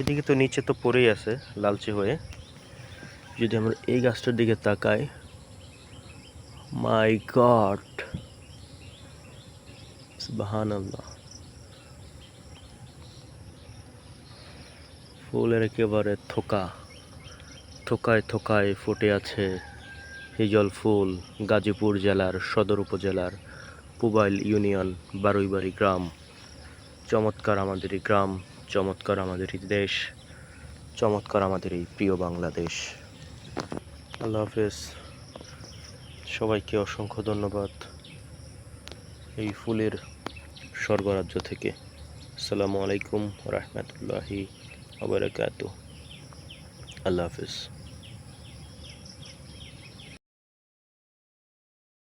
এদিকে তো নিচে তো পড়েই আছে, লালচে হয়ে। যদি আমরা এই গাছটার দিকে তাকাই মাই গড আল্লাহ ফুলের একেবারে থোকা, থোকায় থোকায় ফুটে আছে হিজল ফুল, গাজীপুর জেলার সদর উপজেলার পুবাইল ইউনিয়ন বারুইবাড়ি গ্রাম। চমৎকার আমাদের গ্রাম। চমৎকার আমাদের এই দেশ, চমৎকার আমাদের এই প্রিয় বাংলাদেশ। আল্লাহ হাফেজ। সবাইকে অসংখ্য ধন্যবাদ এই ফুলের স্বর্গরাজ্য থেকে। আসসালামু আলাইকুম রহমতুল্লাহি আবরকাত আল্লাহ হাফেজ।